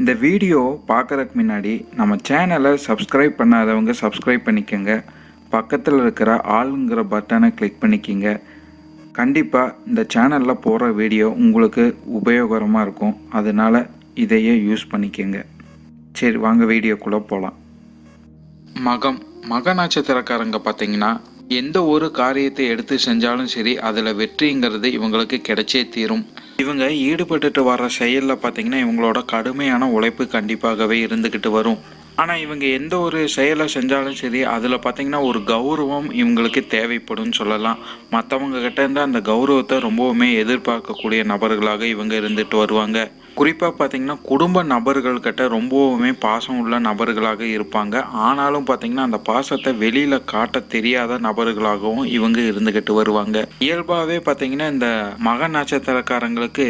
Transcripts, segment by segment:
இந்த வீடியோ பார்க்குறதுக்கு முன்னாடி நம்ம சேனலை சப்ஸ்கிரைப் பண்ணாதவங்க சப்ஸ்கிரைப் பண்ணிக்கோங்க. பக்கத்தில் இருக்கிற ஆளுங்கிற பட்டனை கிளிக் பண்ணிக்கிங்க. கண்டிப்பாக இந்த சேனலில் போகிற வீடியோ உங்களுக்கு உபயோகரமாக இருக்கும். அதனால் இதையே யூஸ் பண்ணிக்கோங்க. சரி வாங்க வீடியோக்குள்ளே போகலாம் மகம் மக நட்சத்திரக்காரங்க பார்த்தீங்கன்னா எந்த ஒரு காரியத்தை எடுத்து செஞ்சாலும் சரி அதில் வெற்றிங்கிறது இவங்களுக்கு கிடைச்சே தீரும். இவங்க ஈடுபட்டுட்டு வர செயலில் பார்த்தீங்கன்னா இவங்களோட கடுமையான உழைப்பு கண்டிப்பாகவே இருந்துக்கிட்டு வரும். ஆனால் இவங்க எந்த ஒரு செயலை செஞ்சாலும் சரி அதில் பார்த்தீங்கன்னா ஒரு கௌரவம் இவங்களுக்கு தேவைப்படும்னு சொல்லலாம். மற்றவங்க கிட்ட அந்த கௌரவத்தை ரொம்பவுமே எதிர்பார்க்கக்கூடிய நபர்களாக இவங்க இருந்துட்டு வருவாங்க. குறிப்பாக பார்த்தீங்கன்னா குடும்ப நபர்கள்கிட்ட ரொம்பவுமே பாசம் உள்ள நபர்களாக இருப்பாங்க. ஆனாலும் பார்த்தீங்கன்னா அந்த பாசத்தை வெளியில் காட்ட தெரியாத நபர்களாகவும் இவங்க இருந்துக்கிட்டு வருவாங்க. இயல்பாகவே பார்த்தீங்கன்னா இந்த மக நட்சத்திரக்காரங்களுக்கு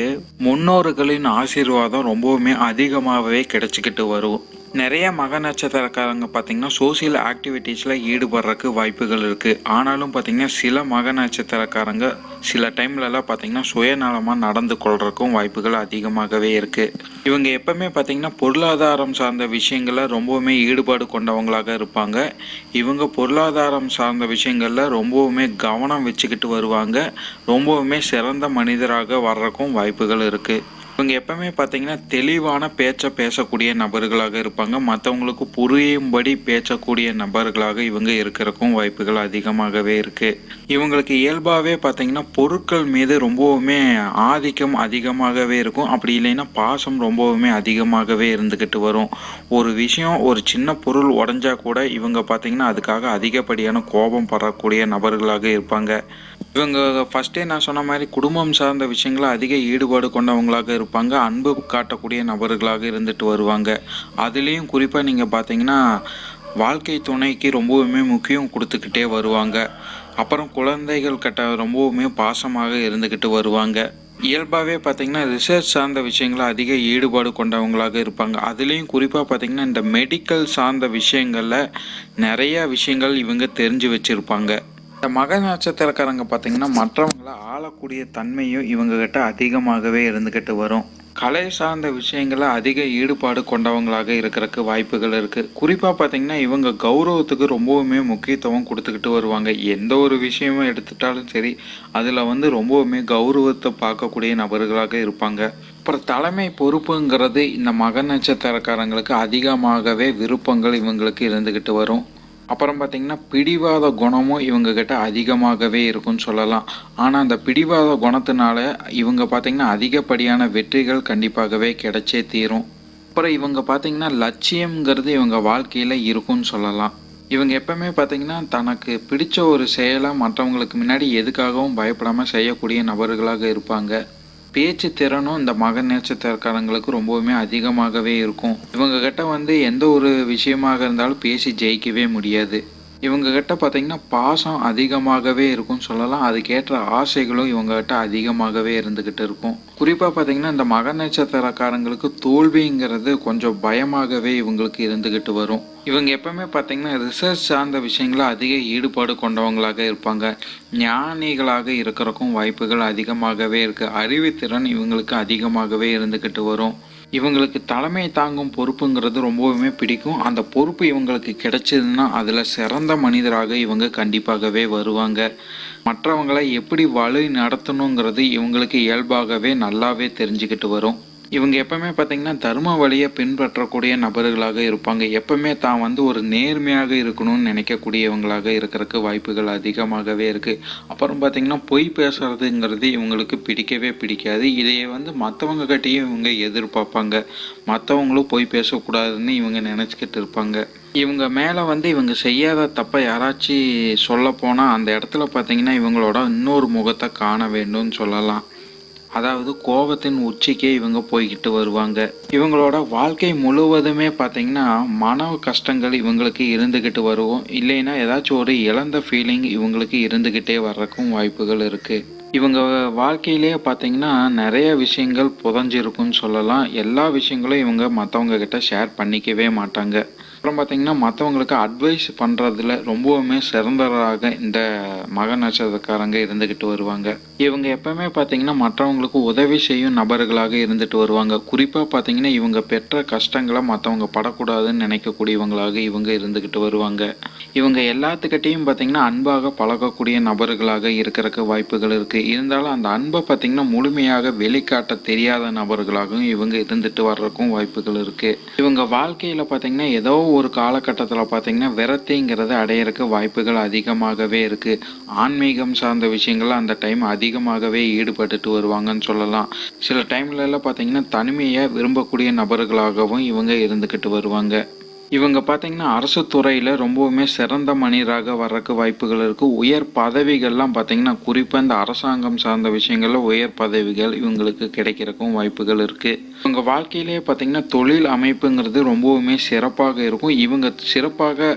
முன்னோர்களின் ஆசீர்வாதம் ரொம்பவுமே அதிகமாகவே கிடைச்சிக்கிட்டு வரும். நிறைய மக நட்சத்திரக்காரங்க பார்த்தீங்கன்னா சோசியல் ஆக்டிவிட்டீஸில் ஈடுபடுறதுக்கு வாய்ப்புகள் இருக்குது ஆனாலும் பார்த்தீங்கன்னா சில மக நட்சத்திரக்காரங்க சில டைம்லலாம் பார்த்தீங்கன்னா சுயநலமாக நடந்து கொள்றதுக்கும் வாய்ப்புகள் அதிகமாகவே இருக்குது இவங்க எப்பவுமே பார்த்தீங்கன்னா பொருளாதாரம் சார்ந்த விஷயங்களில் ரொம்பவுமே ஈடுபாடு கொண்டவங்களாக இருப்பாங்க. இவங்க பொருளாதாரம் சார்ந்த விஷயங்களில் ரொம்பவுமே கவனம் வச்சுக்கிட்டு வருவாங்க. ரொம்பவுமே சிறந்த மனிதராக வர்றதுக்கும் வாய்ப்புகள் இருக்குது இவங்க எப்பவுமே பார்த்தீங்கன்னா தெளிவான பேச்சை பேசக்கூடிய நபர்களாக இருப்பாங்க. மற்றவங்களுக்கு புரியும்படி பேசக்கூடிய நபர்களாக இவங்க இருக்கிறக்கும் வாய்ப்புகள் அதிகமாகவே இருக்கு. இவங்களுக்கு இயல்பாகவே பார்த்தீங்கன்னா பொருட்கள் மீது ரொம்பவுமே ஆதிக்கம் அதிகமாகவே இருக்கும். அப்படி இல்லைன்னா பாசம் ரொம்பவுமே அதிகமாகவே இருந்துக்கிட்டு வரும். ஒரு விஷயம் ஒரு சின்ன பொருள் உடஞ்சா கூட இவங்க பார்த்தீங்கன்னா அதுக்காக அதிகப்படியான கோபம் படக்கூடிய நபர்களாக இருப்பாங்க. இவங்க ஃபஸ்ட்டே நான் சொன்ன மாதிரி குடும்பம் சார்ந்த விஷயங்கள அதிக ஈடுபாடு கொண்டவங்களாக இருப்பாங்க. அன்பு காட்டக்கூடிய நபர்களாக இருந்துட்டு வருவாங்க. அதுலேயும் குறிப்பாக நீங்கள் பார்த்தீங்கன்னா வாழ்க்கை துணைக்கு ரொம்பவுமே முக்கியம் கொடுத்துக்கிட்டே வருவாங்க. அப்புறம் குழந்தைகள் கிட்ட ரொம்பவுமே பாசமாக இருந்துக்கிட்டு வருவாங்க. இயல்பாகவே பார்த்தீங்கன்னா ரிசர்ச் சார்ந்த விஷயங்களை அதிக ஈடுபாடு கொண்டவங்களாக இருப்பாங்க. அதுலேயும் குறிப்பாக பார்த்தீங்கன்னா இந்த மெடிக்கல் சார்ந்த விஷயங்களில் நிறையா விஷயங்கள் இவங்க தெரிஞ்சு வச்சுருப்பாங்க. இந்த மக நட்சத்திரக்காரங்க பார்த்தீங்கன்னா மற்றவங்களை ஆளக்கூடிய தன்மையும் இவங்ககிட்ட அதிகமாகவே இருந்துக்கிட்டு வரும். கலை சார்ந்த விஷயங்களில் அதிக ஈடுபாடு கொண்டவங்களாக இருக்கிறதுக்கு வாய்ப்புகள் இருக்குது குறிப்பாக பார்த்தீங்கன்னா இவங்க கௌரவத்துக்கு ரொம்பவுமே முக்கியத்துவம் கொடுத்துக்கிட்டு வருவாங்க. எந்த ஒரு விஷயமும் எடுத்துட்டாலும் சரி அதில் வந்து ரொம்பவுமே கௌரவத்தை பார்க்கக்கூடிய நபர்களாக இருப்பாங்க. அப்புறம் தலைமை பொறுப்புங்கிறது இந்த மக நட்சத்திரக்காரங்களுக்கு அதிகமாகவே விருப்பங்கள் இவங்களுக்கு இருந்துக்கிட்டு வரும். அப்புறம் பார்த்தீங்கன்னா பிடிவாத குணமும் இவங்க கிட்ட அதிகமாகவே இருக்கும்னு சொல்லலாம். ஆனால் அந்த பிடிவாத குணத்தினால இவங்க பார்த்தீங்கன்னா அதிகப்படியான வெற்றிகள் கண்டிப்பாகவே கிடைச்சே தீரும். அப்புறம் இவங்க பார்த்தீங்கன்னா லட்சியம்ங்கிறது இவங்க வாழ்க்கையில் இருக்கும்னு சொல்லலாம். இவங்க எப்பவுமே பார்த்தீங்கன்னா தனக்கு பிடிச்ச ஒரு செயலை மற்றவங்களுக்கு முன்னாடி எதுக்காகவும் பயப்படாமல் செய்யக்கூடிய நபர்களாக இருப்பாங்க. பேச்சு திறனும் இந்த மக நட்சத்திரக்காரங்களுக்கு ரொம்பவுமே அதிகமாகவே இருக்கும். இவங்க கிட்ட வந்து எந்த ஒரு விஷயமாக இருந்தாலும் பேசி ஜெயிக்கவே முடியாது. இவங்கக்கிட்ட பார்த்தீங்கன்னா பாசம் அதிகமாகவே இருக்கும்னு சொல்லலாம். அதுக்கேற்ற ஆசைகளும் இவங்ககிட்ட அதிகமாகவே இருந்துக்கிட்டு இருக்கும். குறிப்பாக பார்த்தீங்கன்னா இந்த மக நட்சத்திரக்காரங்களுக்கு தோல்விங்கிறது கொஞ்சம் பயமாகவே இவங்களுக்கு இருந்துக்கிட்டு வரும். இவங்க எப்பவுமே பார்த்தீங்கன்னா ரிசர்ச் சார்ந்த விஷயங்களை அதிக ஈடுபாடு கொண்டவங்களாக இருப்பாங்க. ஞானிகளாக இருக்கிறக்கும் வாய்ப்புகள் அதிகமாகவே இருக்குது அறிவுத்திறன் இவங்களுக்கு அதிகமாகவே இருந்துக்கிட்டு வரும். இவங்களுக்கு தலைமை தாங்கும் பொறுப்புங்கிறது ரொம்பவுமே பிடிக்கும். அந்த பொறுப்பு இவங்களுக்கு கிடைச்சதுன்னா அதில் சிறந்த மனிதராக இவங்க கண்டிப்பாகவே வருவாங்க. மற்றவங்களை எப்படி வழி நடத்தணுங்கிறது இவங்களுக்கு இயல்பாகவே நல்லாவே தெரிஞ்சுக்கிட்டு வரும். இவங்க எப்பவுமே பார்த்தீங்கன்னா தர்ம வழியை பின்பற்றக்கூடிய நபர்களாக இருப்பாங்க. எப்பவுமே தான் வந்து ஒரு நேர்மையாக இருக்கணும்னு நினைக்கக்கூடியவங்களாக இருக்கிறதுக்கு வாய்ப்புகள் அதிகமாகவே இருக்குது அப்புறம் பார்த்தீங்கன்னா பொய் பேசுறதுங்கிறது இவங்களுக்கு பிடிக்கவே பிடிக்காது. இதையே வந்து மற்றவங்க கிட்டேயும் இவங்க எதிர்பார்ப்பாங்க. மற்றவங்களும் பொய் பேசக்கூடாதுன்னு இவங்க நினச்சிக்கிட்டு இருப்பாங்க. இவங்க மேலே வந்து இவங்க செய்யாத தப்பை யாராச்சும் சொல்ல போனால் அந்த இடத்துல பார்த்தீங்கன்னா இவங்களோட இன்னொரு முகத்தை காண வேண்டும்னு சொல்லலாம். அதாவது கோபத்தின் உச்சிக்கே இவங்க போய்கிட்டு வருவாங்க. இவங்களோட வாழ்க்கை முழுவதுமே பார்த்தீங்கன்னா மன கஷ்டங்கள் இவங்களுக்கு இருந்துக்கிட்டு வருவோம். இல்லைன்னா ஏதாச்சும் ஒரு இழந்த ஃபீலிங் இவங்களுக்கு இருந்துக்கிட்டே வர்றதுக்கும் வாய்ப்புகள் இருக்குது இவங்க வாழ்க்கையிலேயே பார்த்தீங்கன்னா நிறைய விஷயங்கள் புதஞ்சிருக்குன்னு சொல்லலாம். எல்லா விஷயங்களும் இவங்க மற்றவங்க கிட்ட ஷேர் பண்ணிக்கவே மாட்டாங்க. அப்புறம் பார்த்தீங்கன்னா மற்றவங்களுக்கு அட்வைஸ் பண்ணுறதுல ரொம்பவுமே சிறந்தவராக இந்த மக நட்சத்திரக்காரங்க இருந்துக்கிட்டு வருவாங்க. இவங்க எப்பவுமே பார்த்தீங்கன்னா மற்றவங்களுக்கு உதவி செய்யும் நபர்களாக இருந்துட்டு வருவாங்க. குறிப்பாக பார்த்தீங்கன்னா இவங்க பெற்ற கஷ்டங்களை மற்றவங்க படக்கூடாதுன்னு நினைக்கக்கூடியவங்களாக இவங்க இருந்துக்கிட்டு வருவாங்க. இவங்க எல்லாத்துக்கிட்டையும் பார்த்தீங்கன்னா அன்பாக பழகக்கூடிய நபர்களாக இருக்கிறக்கு வாய்ப்புகள் இருக்குது இருந்தாலும் அந்த அன்பை பார்த்தீங்கன்னா முழுமையாக வெளிக்காட்ட தெரியாத நபர்களாகவும் இவங்க இருந்துட்டு வர்றதுக்கும் வாய்ப்புகள் இருக்குது இவங்க வாழ்க்கையில் பார்த்தீங்கன்னா ஏதோ ஒரு காலகட்டத்தில் பார்த்தீங்கன்னா விரத்திங்கிறத அடையிறதுக்கு வாய்ப்புகள் அதிகமாகவே இருக்குது ஆன்மீகம் சார்ந்த விஷயங்கள் அந்த டைம் அதிகமாகவே ஈடுபட்டுட்டு வருவாங்கன்னு சொல்லலாம். சில டைம்லலாம் பார்த்தீங்கன்னா தனிமையை விரும்பக்கூடிய நபர்களாகவும் இவங்க இருந்துக்கிட்டு வருவாங்க. இவங்க பார்த்தீங்கன்னா அரசு துறையில் ரொம்பவுமே சிறந்த மனிதராக வர்றதுக்கு வாய்ப்புகள் இருக்குது உயர் பதவிகள்லாம் பார்த்தீங்கன்னா குறிப்பாக இந்த அரசாங்கம் சார்ந்த விஷயங்களில் உயர் பதவிகள் இவங்களுக்கு கிடைக்கிறக்கும் வாய்ப்புகள் இருக்குது இவங்க வாழ்க்கையிலேயே பார்த்தீங்கன்னா தொழில் அமைப்புங்கிறது ரொம்பவுமே சிறப்பாக இருக்கும். இவங்க சிறப்பாக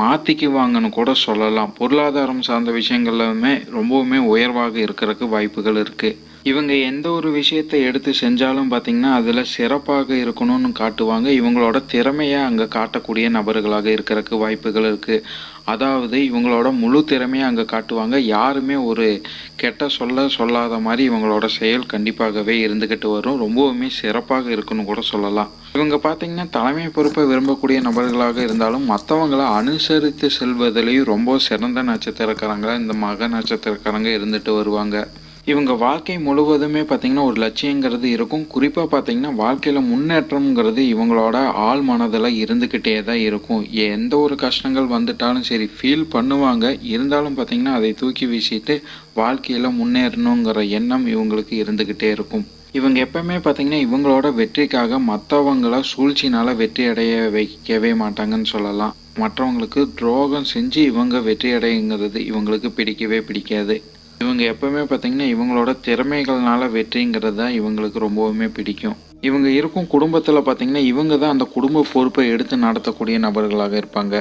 மாற்றிக்குவாங்கன்னு கூட சொல்லலாம். பொருளாதாரம் சார்ந்த விஷயங்கள்லுமே ரொம்பவுமே உயர்வாக இருக்கிறதுக்கு வாய்ப்புகள் இருக்குது இவங்க எந்த ஒரு விஷயத்தை எடுத்து செஞ்சாலும் பார்த்தீங்கன்னா அதில் சிறப்பாக இருக்கணும்னு காட்டுவாங்க. இவங்களோட திறமையை அங்கே காட்டக்கூடிய நபர்களாக இருக்கிறதுக்கு வாய்ப்புகள் இருக்குது அதாவது இவங்களோட முழு திறமையை அங்கே காட்டுவாங்க. யாருமே ஒரு கெட்ட சொல்ல சொல்லாத மாதிரி இவங்களோட செயல் கண்டிப்பாகவே இருந்துக்கிட்டு வரும். ரொம்பவுமே சிறப்பாக இருக்குன்னு கூட சொல்லலாம். இவங்க பார்த்தீங்கன்னா தலைமை பொறுப்பை விரும்பக்கூடிய நபர்களாக இருந்தாலும் மற்றவங்களை அனுசரித்து செல்வதிலையும் ரொம்ப சிறந்த நட்சத்திரக்காரங்களாக இந்த மக நட்சத்திரக்காரங்க இருந்துட்டு வருவாங்க. இவங்க வாழ்க்கை முழுவதுமே பார்த்திங்கன்னா ஒரு லட்சியங்கிறது இருக்கும். குறிப்பாக பார்த்திங்கன்னா வாழ்க்கையில் முன்னேற்றம்ங்கிறது இவங்களோட ஆள் மனதில் இருந்துக்கிட்டே தான் இருக்கும். எந்த ஒரு கஷ்டங்கள் வந்துட்டாலும் சரி ஃபீல் பண்ணுவாங்க. இருந்தாலும் பார்த்திங்கன்னா அதை தூக்கி வீசிட்டு வாழ்க்கையில் முன்னேறணுங்கிற எண்ணம் இவங்களுக்கு இருந்துக்கிட்டே இருக்கும். இவங்க எப்பவுமே பார்த்தீங்கன்னா இவங்களோட வெற்றிக்காக மற்றவங்கள சூழ்ச்சினால் வெற்றி அடைய வைக்கவே மாட்டாங்கன்னு சொல்லலாம். மற்றவங்களுக்கு துரோகம் செஞ்சு இவங்க வெற்றி அடையுங்கிறது இவங்களுக்கு பிடிக்கவே பிடிக்காது. இவங்க எப்பவுமே பார்த்தீங்கன்னா இவங்களோட திறமைகள்னால வெற்றிங்கிறது தான் இவங்களுக்கு ரொம்பவுமே பிடிக்கும். இவங்க இருக்கும் குடும்பத்தில் பார்த்தீங்கன்னா இவங்க தான் அந்த குடும்ப பொறுப்பை எடுத்து நடத்தக்கூடிய நபர்களாக இருப்பாங்க.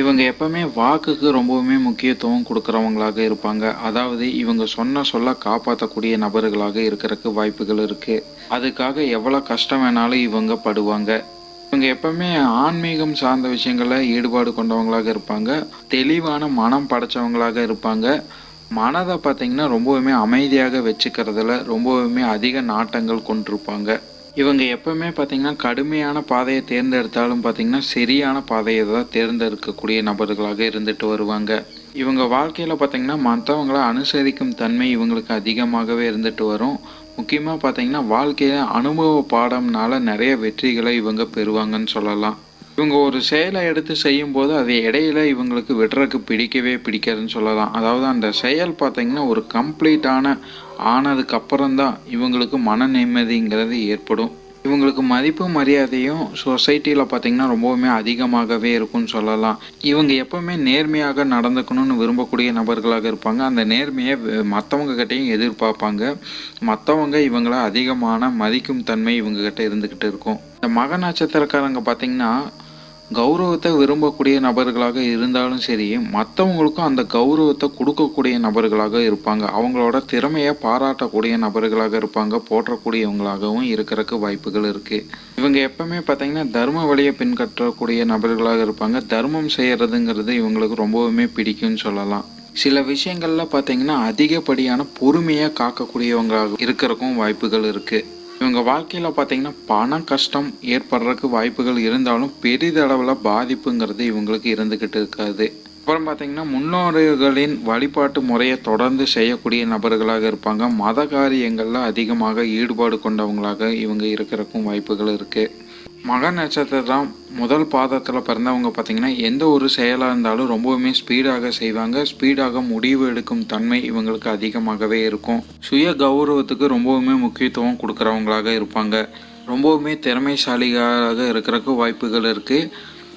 இவங்க எப்பவுமே வாக்குக்கு ரொம்பவுமே முக்கியத்துவம் கொடுக்குறவங்களாக இருப்பாங்க. அதாவது இவங்க சொன்ன சொல்ல காப்பாற்றக்கூடிய நபர்களாக இருக்கிறதுக்கு வாய்ப்புகள் இருக்குது அதுக்காக எவ்வளோ கஷ்டம் வேணாலும் இவங்க படுவாங்க. இவங்க எப்பவுமே ஆன்மீகம் சார்ந்த விஷயங்களில் ஈடுபாடு கொண்டவங்களாக இருப்பாங்க. தெளிவான மனம் படைச்சவங்களாக இருப்பாங்க. மனதை பார்த்தீங்கன்னா ரொம்பவுமே அமைதியாக வச்சுக்கிறதுல ரொம்பவுமே அதிக நாட்டங்கள் கொண்டிருப்பாங்க. இவங்க எப்பவுமே பார்த்தீங்கன்னா கடுமையான பாதையை தேர்ந்தெடுத்தாலும் பார்த்தீங்கன்னா சரியான பாதையை தான் தேர்ந்தெடுக்கக்கூடிய நபர்களாக இருந்துட்டு வருவாங்க. இவங்க வாழ்க்கையில் பார்த்தீங்கன்னா மற்றவங்கள அனுசரிக்கும் தன்மை இவங்களுக்கு அதிகமாகவே இருந்துட்டு வரும். முக்கியமாக பார்த்தீங்கன்னா வாழ்க்கையில் அனுபவ பாடம்னால நிறைய வெற்றிகளை இவங்க பெறுவாங்கன்னு சொல்லலாம். இவங்க ஒரு செயலை எடுத்து செய்யும்போது அதை இடையில இவங்களுக்கு விடுறதுக்கு பிடிக்கவே பிடிக்காதுன்னு சொல்லலாம். அதாவது அந்த செயல் பார்த்தீங்கன்னா ஒரு கம்ப்ளீட்டான ஆனதுக்கு அப்புறம்தான் இவங்களுக்கு மன நிம்மதிங்கிறது ஏற்படும். இவங்களுக்கு மதிப்பு மரியாதையும் சொசைட்டியில் பார்த்தீங்கன்னா ரொம்பவுமே அதிகமாகவே இருக்கும்னு சொல்லலாம். இவங்க எப்பவுமே நேர்மையாக நடந்துக்கணும்னு விரும்பக்கூடிய நபர்களாக இருப்பாங்க. அந்த நேர்மையை மற்றவங்க கிட்டேயும் எதிர்பார்ப்பாங்க. மற்றவங்க இவங்கள அதிகமான மதிக்கும் தன்மை இவங்க கிட்ட இருந்துக்கிட்டு இருக்கும். இந்த மக நட்சத்திரக்காரங்க பார்த்தீங்கன்னா கௌரவத்தை விரும்பக்கூடிய நபர்களாக இருந்தாலும் சரி மற்றவங்களுக்கும் அந்த கௌரவத்தை கொடுக்கக்கூடிய நபர்களாக இருப்பாங்க. அவங்களோட திறமையை பாராட்டக்கூடிய நபர்களாக இருப்பாங்க போற்றக்கூடியவங்களாகவும் இருக்கிறதுக்கு வாய்ப்புகள் இருக்குது இவங்க எப்பவுமே பார்த்தீங்கன்னா தர்ம வழியை பின்பற்றக்கூடிய நபர்களாக இருப்பாங்க. தர்மம் செய்கிறதுங்கிறது இவங்களுக்கு ரொம்பவுமே பிடிக்கும்னு சொல்லலாம். சில விஷயங்கள்ல பார்த்தீங்கன்னா அதிகப்படியான பொறுமையை காக்கக்கூடியவங்களாக இருக்கிறக்கும் வாய்ப்புகள் இருக்குது இவங்க வாழ்க்கையில் பார்த்தீங்கன்னா பண கஷ்டம் ஏற்படுறதுக்கு வாய்ப்புகள் இருந்தாலும் பெரிதளவில் பாதிப்புங்கிறது இவங்களுக்கு இருந்துக்கிட்டு இருக்காது. அப்புறம் பார்த்தீங்கன்னா முன்னோர்களின் வழிபாட்டு முறையை தொடர்ந்து செய்யக்கூடிய நபர்களாக இருப்பாங்க. மத காரியங்களில் அதிகமாக ஈடுபாடு கொண்டவங்களாக இவங்க இருக்கிறக்கும் வாய்ப்புகள் இருக்குது மக நட்சத்திரம் முதல் பாதத்தில் பிறந்தவங்க பார்த்தீங்கன்னா எந்த ஒரு செயலாக இருந்தாலும் ரொம்பவுமே ஸ்பீடாக செய்வாங்க. ஸ்பீடாக முடிவு எடுக்கும் தன்மை இவங்களுக்கு அதிகமாகவே இருக்கும். சுய கௌரவத்துக்கு ரொம்பவுமே முக்கியத்துவம் கொடுக்குறவங்களாக இருப்பாங்க. ரொம்பவுமே திறமைசாலிகளாக இருக்கிறக்கு வாய்ப்புகள் இருக்குது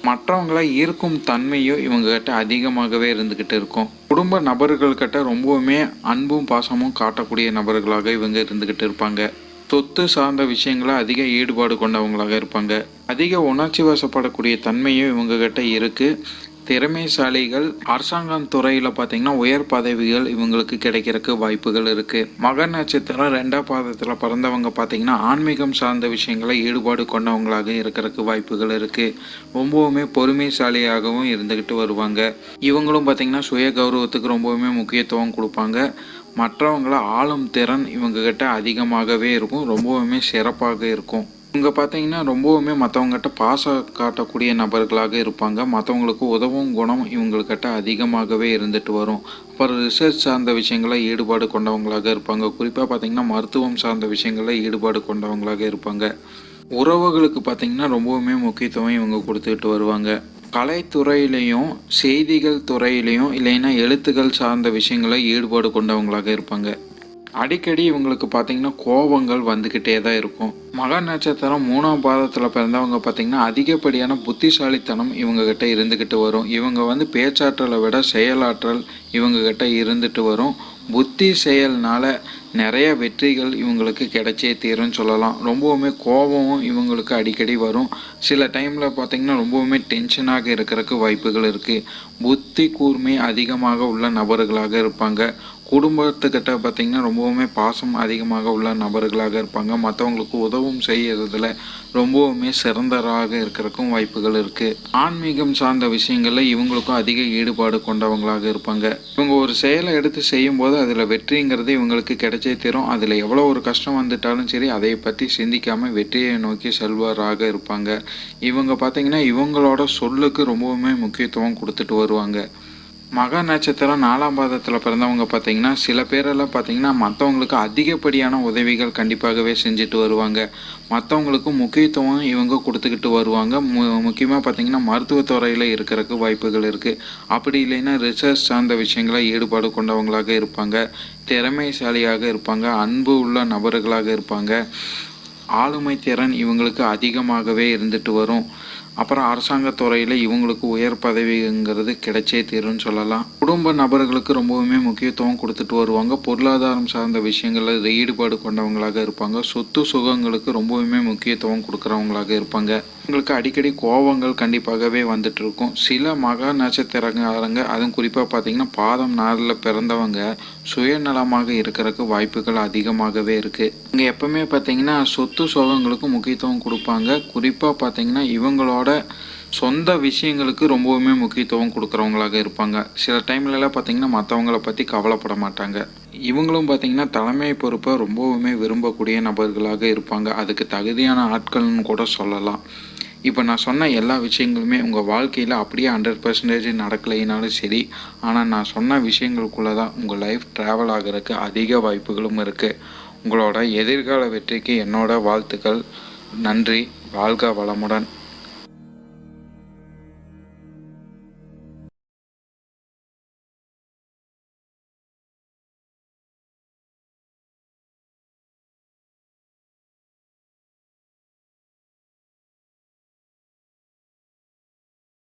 மற்றவங்களை ஈர்க்கும் தன்மையும் இவங்ககிட்ட அதிகமாகவே இருந்துக்கிட்டு இருக்கும். குடும்ப நபர்கள்கிட்ட ரொம்பவுமே அன்பும் பாசமும் காட்டக்கூடிய நபர்களாக இவங்க இருந்துக்கிட்டு இருப்பாங்க. சொத்து சார்ந்த விஷயங்கள அதிக ஈடுபாடு கொண்டவங்களாக இருப்பாங்க. அதிக உணர்ச்சி வசப்படக்கூடிய தன்மையும் இவங்க கிட்ட இருக்கு. திறமைசாலிகள் அரசாங்கம் துறையில் பார்த்தீங்கன்னா உயர் பதவிகள் இவங்களுக்கு கிடைக்கிறதுக்கு வாய்ப்புகள் இருக்குது மக நட்சத்திரம் ரெண்டாம் பாதத்தில் பிறந்தவங்க பார்த்தீங்கன்னா ஆன்மீகம் சார்ந்த விஷயங்களை ஈடுபாடு கொண்டவங்களாக இருக்கிறதுக்கு வாய்ப்புகள் இருக்குது ரொம்பவுமே பொறுமைசாலியாகவும் இருந்துக்கிட்டு வருவாங்க. இவங்களும் பார்த்தீங்கன்னா சுய கௌரவத்துக்கு ரொம்பவுமே முக்கியத்துவம் கொடுப்பாங்க. மற்றவங்கள ஆளும் திறன் இவங்கக்கிட்ட அதிகமாகவே இருக்கும் ரொம்பவுமே சிறப்பாக இருக்கும். இவங்க பார்த்தீங்கன்னா ரொம்பவுமே மற்றவங்ககிட்ட பாசம் காட்டக்கூடிய நபர்களாக இருப்பாங்க. மற்றவங்களுக்கு உதவும் குணம் இவங்கக்கிட்ட அதிகமாகவே இருந்துட்டு வரும். அப்புறம் ரிசர்ச் சார்ந்த விஷயங்களில் ஈடுபாடு கொண்டவங்களாக இருப்பாங்க. குறிப்பாக பார்த்தீங்கன்னா மருத்துவம் சார்ந்த விஷயங்களில் ஈடுபாடு கொண்டவங்களாக இருப்பாங்க. உறவுகளுக்கு பார்த்தீங்கன்னா ரொம்பவுமே முக்கியத்துவம் இவங்க கொடுத்துக்கிட்டு வருவாங்க. கலைத்துறையிலையும் செய்திகள் துறையிலையும் இல்லைன்னா எழுத்துக்கள் சார்ந்த விஷயங்களை ஈடுபாடு கொண்டவங்களாக இருப்பாங்க. அடிக்கடி இவங்களுக்கு பார்த்தீங்கன்னா கோபங்கள் வந்துக்கிட்டே தான் இருக்கும். மகா நட்சத்திரம் மூணாம் பாதத்தில் பிறந்தவங்க பார்த்தீங்கன்னா அதிகப்படியான புத்திசாலித்தனம் இவங்கக்கிட்ட இருந்துக்கிட்டு வரும். இவங்க வந்து பேச்சாற்றலை விட செயலாற்றல் இவங்கக்கிட்ட இருந்துட்டு வரும். புத்தி செயல்னால நிறைய வெற்றிகள் இவங்களுக்கு கிடைச்சே தீரும்னு சொல்லலாம். ரொம்பவுமே கோபமும் இவங்களுக்கு அடிக்கடி வரும். சில டைமில் பார்த்தீங்கன்னா ரொம்பவுமே டென்ஷனாக இருக்கிறதுக்கு வாய்ப்புகள் இருக்குது புத்தி கூர்மை அதிகமாக உள்ள நபர்களாக இருப்பாங்க. குடும்பத்துக்கிட்ட பார்த்தீங்கன்னா ரொம்பவுமே பாசம் அதிகமாக உள்ள நபர்களாக இருப்பாங்க. மற்றவங்களுக்கு உதவும் செய்யறதுல ரொம்பவுமே சிறந்தராக இருக்கிறக்கும் வாய்ப்புகள் இருக்குது ஆன்மீகம் சார்ந்த விஷயங்களில் இவங்களுக்கும் அதிக ஈடுபாடு கொண்டவங்களாக இருப்பாங்க. இவங்க ஒரு செயலை எடுத்து செய்யும்போது அதில் வெற்றிங்கிறது இவங்களுக்கு கிடைச்சே தரும். அதில் எவ்வளோ ஒரு கஷ்டம் வந்துட்டாலும் சரி அதை பற்றி சிந்திக்காமல் வெற்றியை நோக்கி செல்வராக இருப்பாங்க. இவங்க பார்த்தீங்கன்னா இவங்களோட சொல்லுக்கு ரொம்பவுமே முக்கியத்துவம் கொடுத்துட்டு வருவாங்க. மகா நட்சத்திரம் நாலாம் பாதத்தில் பிறந்தவங்க பார்த்தீங்கன்னா சில பேரெல்லாம் பார்த்தீங்கன்னா மற்றவங்களுக்கு அதிகப்படியான உதவிகள் கண்டிப்பாகவே செஞ்சுட்டு வருவாங்க. மற்றவங்களுக்கு முக்கியத்துவம் இவங்க கொடுத்துக்கிட்டு வருவாங்க. மு முக்கியமாக பார்த்தீங்கன்னா மருத்துவத்துறையில் இருக்கிறதுக்கு வாய்ப்புகள் இருக்குது அப்படி இல்லைன்னா ரிசர்ச் சார்ந்த விஷயங்களை ஈடுபாடு கொண்டவங்களாக இருப்பாங்க. திறமைசாலியாக இருப்பாங்க. அன்பு உள்ள நபர்களாக இருப்பாங்க. ஆளுமை திறன் இவங்களுக்கு அதிகமாகவே இருந்துட்டு வரும். அப்புறம் அரசாங்க துறையில் இவங்களுக்கு உயர் பதவிங்கிறது கிடைச்சே தீரும்னு சொல்லலாம். குடும்ப நபர்களுக்கு ரொம்பவுமே முக்கியத்துவம் கொடுத்துட்டு வருவாங்க. பொருளாதாரம் சார்ந்த விஷயங்களில் ஈடுபாடு கொண்டவங்களாக இருப்பாங்க. சொத்து சுகங்களுக்கு ரொம்பவுமே முக்கியத்துவம் கொடுக்குறவங்களாக இருப்பாங்க. உங்களுக்கு அடிக்கடி கோபங்கள் கண்டிப்பாகவே வந்துட்டு இருக்கும். சில மக நட்சத்திரங்காரங்க அதுவும் குறிப்பாக பார்த்தீங்கன்னா பாதம் நாளில் பிறந்தவங்க சுயநலமாக இருக்கிறதுக்கு வாய்ப்புகள் அதிகமாகவே இருக்குது இங்கே எப்பவுமே பார்த்தீங்கன்னா சொத்து சுகங்களுக்கு முக்கியத்துவம் கொடுப்பாங்க. குறிப்பாக பார்த்தீங்கன்னா இவங்களோட சொந்த விஷயங்களுக்கு ரொம்பவுமே முக்கியத்துவம் கொடுக்குறவங்களாக இருப்பாங்க. சில டைம்லலாம் பார்த்தீங்கன்னா மற்றவங்கள பற்றி கவலைப்பட மாட்டாங்க. இவங்களும் பார்த்தீங்கன்னா தலைமை பொறுப்பை ரொம்பவுமே விரும்பக்கூடிய நபர்களாக இருப்பாங்க. அதுக்கு தகுதியான ஆட்கள்னு கூட சொல்லலாம். இப்போ நான் சொன்ன எல்லா விஷயங்களுமே உங்கள் வாழ்க்கையில் அப்படியே ஹண்ட்ரட் பர்சன்டேஜ் நடக்கலைனாலும் சரி ஆனால் நான் சொன்ன விஷயங்களுக்குள்ளே தான் உங்கள் லைஃப் ட்ராவல் ஆகிறதுக்கு அதிக வாய்ப்புகளும் இருக்குது உங்களோட எதிர்கால வெற்றிக்கு என்னோட வாழ்த்துக்கள். நன்றி. வாழ்க வளமுடன்.